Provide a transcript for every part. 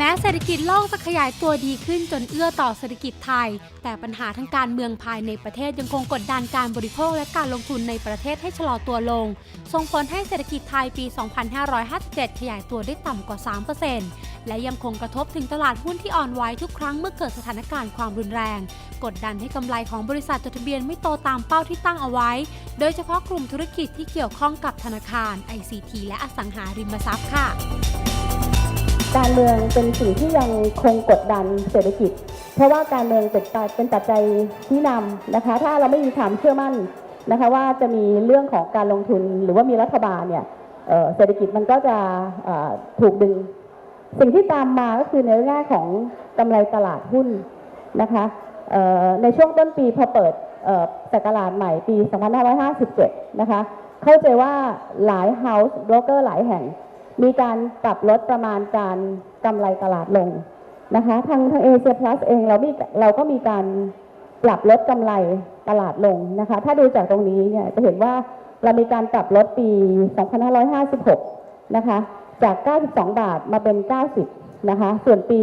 แม้เศรษฐกิจโลกจะขยายตัวดีขึ้นจนเอื้อต่อเศรษฐกิจไทย แต่ปัญหาทางการเมืองภายในประเทศยังคงกดดันการบริโภคและการลงทุนในประเทศให้ชะลอตัวลง ส่งผลให้เศรษฐกิจไทยปี 2557 ขยายตัวได้ต่ำกว่า 3%และยังคงกระทบถึงตลาดหุ้นที่อ่อนไหวทุกครั้งเมื่อเกิดสถานการณ์ความรุนแรง กดดันให้กำไรของบริษัทจดทะเบียนไม่โตตามเป้าที่ตั้งเอาไว้ โดยเฉพาะกลุ่มธุรกิจที่เกี่ยวข้องกับธนาคาร ICT และอสังหาริมทรัพย์ค่ะ การเมืองเป็นสิ่งที่ยังคงกดดันเศรษฐกิจ เพราะว่าการเมืองเป็นปัจเป็นปัจจัยที่นำนะคะ ถ้าเราไม่มีความเชื่อมั่นนะคะว่าจะมีเรื่องของการลงทุนหรือว่ามีรัฐบาลเนี่ยเเศรษฐกิจมันก็จะถูกดึง สิ่งที่ตามมาก็คือในแง่ของกำไรตลาดหุ้นนะคะในช่วงต้นปีพอเปิดเอ่อศักราชใหม่ปี 2557 นะคะ เข้าใจว่าหลาย House Broker หลายแห่ง มีการปรับลดประมาณการกำไรตลาดลงนะคะ ทางทางเอเชียพลัสเองเรามีเราก็มีการปรับลดกำไรตลาดลงนะคะ ถ้าดูจากตรงนี้เนี่ยจะเห็นว่าเรามีการปรับลดปี 2556 นะคะ จาก 92 บาทมาเป็น 90 นะคะ ส่วนปี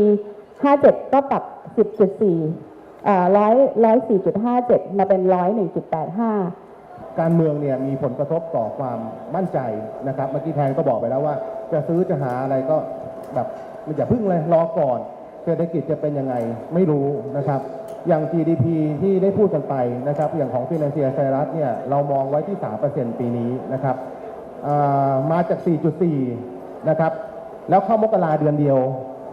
57 ก็ปรับ 10.4เอ่อ100 104.57มาเป็น101.85 การเมืองเนี่ยมีผลกระทบต่อความมั่นใจนะครับ เมื่อกี้แทนก็บอกไปแล้วว่า จะซื้อจะหาอะไรก็แบบอย่าพึ่งเลยรอก่อน เศรษฐกิจจะเป็นยังไงไม่รู้นะครับ อย่าง GDP ที่ได้พูดกันไปนะครับ อย่างของ Financial ไซรัสเนี่ยเรามองไว้ที่ 3%ปีนี้นะครับอ่ามาจาก 4.4 นะครับ แล้วเข้ามกราเดือนเดียว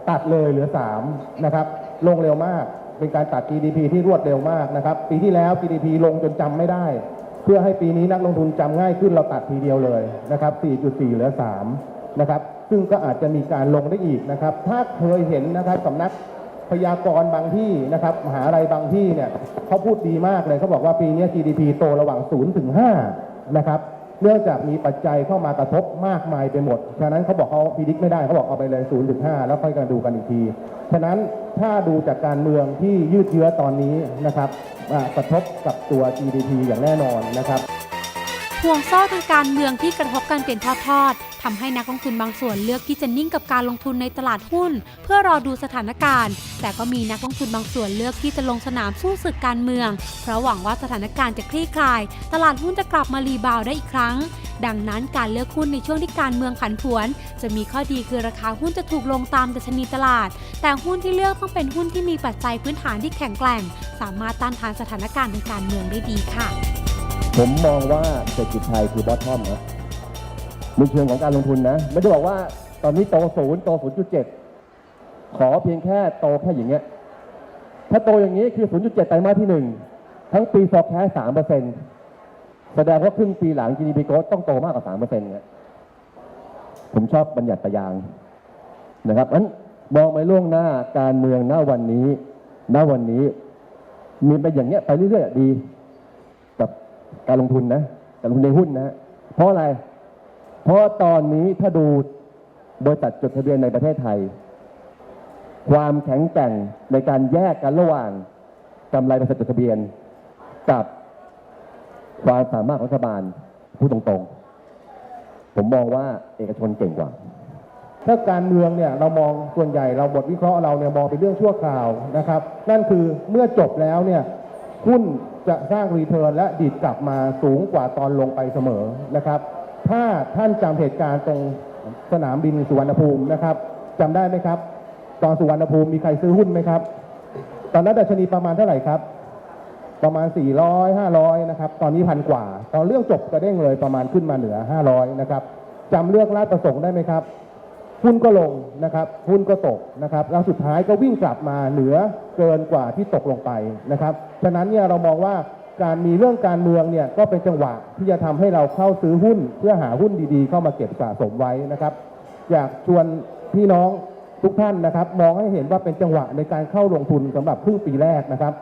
ตัดเลยเหลือ 3 นะครับ ลงเร็วมาก เป็นการตัด GDP ที่รวดเร็วมากนะครับ ปีที่แล้ว GDP ลงจนจำไม่ได้ เพื่อให้ปีนี้นักลงทุนจำง่ายขึ้นเราตัดทีเดียวเลยนะครับ 4.4 เหลือ 3 นะครับ ซึ่งก็อาจจะมีการลงได้อีกนะครับ ถ้าเคยเห็นนะครับสำนักพยากรณ์บางที่นะครับมหาอะไรบางที่เนี่ยเขาพูดดีมากเลยเขาบอกว่าปีนี้ GDP โตระหว่าง 0 ถึง 5 นะครับ เนื่องจากมีปัจจัยเข้ามากระทบมากมายไปหมด ฉะนั้นเขาบอกเขาพิจิกไม่ได้เขาบอกเอาไปเลย0ถึง5แล้วค่อยกันดูกันอีกที ฉะนั้นถ้าดูจากการเมืองที่ยืดเยื้อตอนนี้นะครับกระทบกับตัว GDP อย่างแน่นอนนะครับ ห่วงโซ่ทางการเมืองที่กระทบกันเป็นทอดๆทำให้นักลงทุนบางส่วนเลือกที่จะนิ่งกับการลงทุนในตลาดหุ้น เพื่อรอดูสถานการณ์ แต่ก็มีนักลงทุนบางส่วนเลือกที่จะลงสนามสู้ศึกการเมือง เพราะหวังว่าสถานการณ์จะคลี่คลาย ตลาดหุ้นจะกลับมารีบาวได้อีกครั้ง ดังนั้นการเลือกหุ้นในช่วงที่การเมืองผันผวน จะมีข้อดีคือราคาหุ้นจะถูกลงตามดัชนีตลาด แต่หุ้นที่เลือกต้องเป็นหุ้นที่มีปัจจัยพื้นฐานที่แข็งแกร่ง สามารถต้านทานสถานการณ์ทางการเมืองได้ดีค่ะ ผมมองว่าเศรษฐกิจไทยคือบอททอมนะในเชิงของการลงทุนนะ ไม่ได้บอกว่าตอนนี้โตศูนย์โตศูนย์จุดเจ็ดขอเพียงแค่โตแค่อย่างเงี้ย ถ้าโตอย่างนี้คือ 0.7 ไตรมาสที่หนึ่งทั้งปีฟอร์แคส3เปอร์เซ็นต์แสดงว่าครึ่งปีหลัง GDP growth ต้องโตมากกว่า3เปอร์เซ็นต์เนี่ยผมชอบบัญญัติตายางนะครับอันมองไปล่วงหน้าการเมืองหน้าวันนี้ หน้าวันนี้ มีไปอย่างเงี้ยไปเรื่อยๆดี การลงทุนนะการลงทุนในหุ้นนะ เพราะอะไร เพราะตอนนี้ถ้าดูบริษัทจดทะเบียนในประเทศไทย ความแข็งแกร่งในการแยกกันระหว่างกำไรบริษัทจดทะเบียน กับความสามารถของรัฐบาลพูดตรงๆ ผมมองว่าเอกชนเก่งกว่าถ้าการเมืองเนี่ยเรามองส่วนใหญ่เราบทวิเคราะห์เราเนี่ยมองเป็นเรื่องชั่วคราวนะครับ นั่นคือเมื่อจบแล้วเนี่ย หุ้นจะสร้างรีเทิร์นและดีดกลับมาสูงกว่าตอนลงไปเสมอนะครับ ถ้าท่านจำเหตุการณ์ตรงสนามบินสุวรรณภูมินะครับจำได้ไหมครับ ตอนสุวรรณภูมิมีใครซื้อหุ้นไหมครับ ตอนนั้นดัชนีประมาณเท่าไหร่ครับ ประมาณ 400 500 นะครับ ตอนนี้พันกว่า ตอนเรื่องจบกระเด้งเลยประมาณขึ้นมาเหนือ 500 นะครับจำเรื่องลาดประสงค์ได้ไหมครับ หุ้นก็ลงนะครับหุ้นก็ตกนะครับแล้วสุดท้ายก็วิ่งกลับมาเหนือเกินกว่าที่ตกลงไปนะครับฉะนั้นเนี่ยเรามองว่าการมีเรื่องการเมืองเนี่ยก็เป็นจังหวะที่จะทำให้เราเข้าซื้อหุ้น เพื่อหาหุ้นดีๆ เข้ามาเก็บสะสมไว้นะครับอยากชวนพี่น้องทุกท่านนะครับ มองให้เห็นว่าเป็นจังหวะในการเข้าลงทุนสำหรับครึ่งปีแรกนะครับ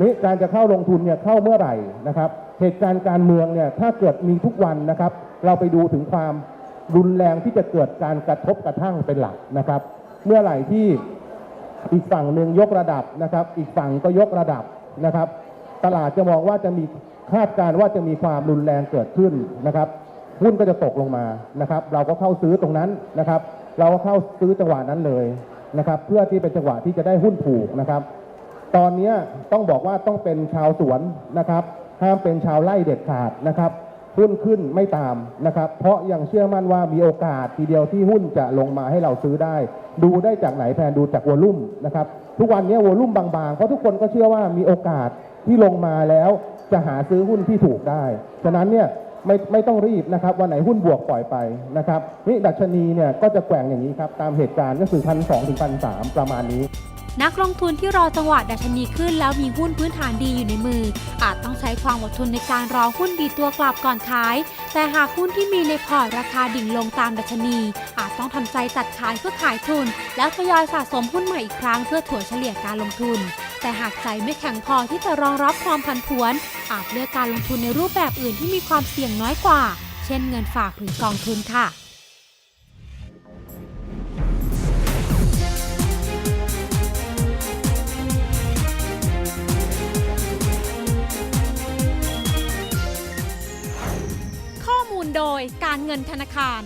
นี่การจะเข้าลงทุนเนี่ยเข้าเมื่อไหร่นะครับ เหตุการณ์การเมืองเนี่ยถ้าเกิดมีทุกวันนะครับ เราไปดูถึงความ รุนแรงที่จะเกิดการกระทบกระทั่งเป็นหลักนะครับ เมื่อไหร่ที่อีกฝั่งหนึ่งยกระดับนะครับ อีกฝั่งก็ยกระดับนะครับ ตลาดจะมองว่าจะมีคาดการณ์ว่าจะมีความรุนแรงเกิดขึ้นนะครับหุ้นก็จะตกลงมานะครับ เราก็เข้าซื้อตรงนั้นนะครับ เราก็เข้าซื้อจังหวะนั้นเลยนะครับ เพื่อที่เป็นจังหวะที่จะได้หุ้นถูกนะครับ ตอนนี้ต้องบอกว่าต้องเป็นชาวสวนนะครับ ห้ามเป็นชาวไร่เด็ดขาดนะครับ หุ้นขึ้นไม่ตามนะครับ เพราะยังเชื่อมั่นว่ามีโอกาสทีเดียวที่หุ้นจะลงมาให้เราซื้อได้ ดูได้จากไหนแพนดูจากวอลุ่มนะครับ ทุกวันนี้วอลุ่มบางๆ เพราะทุกคนก็เชื่อว่ามีโอกาสที่ลงมาแล้วจะหาซื้อหุ้นที่ถูกได้ ฉะนั้นเนี่ยไม่ไม่ต้องรีบนะครับวันไหนหุ้นบวกปล่อยไปนะครับนี่ดัชนีเนี่ยก็จะแกว่งอย่างนี้ครับตามเหตุการณ์ก็คือพันสองถึงพันสามประมาณนี้ นักลงทุนที่รอจังหวะดัชนีขึ้นแล้วมีหุ้นพื้นฐานดีอยู่ในมือ อาจต้องใช้ความอดทนในการรอหุ้นดีตัวกลับก่อนขาย แต่หากหุ้นที่มีในพอร์ตราคาดิ่งลงตามดัชนี อาจต้องทำใจตัดขายเพื่อขายทุน แล้วทยอยสะสมหุ้นใหม่อีกครั้งเพื่อถั่วเฉลี่ยการลงทุน แต่หากใจไม่แข็งพอที่จะรองรับความผันผวน อาจเลือกการลงทุนในรูปแบบอื่นที่มีความเสี่ยงน้อยกว่า เช่นเงินฝากหรือกองทุนค่ะ นธนาคาร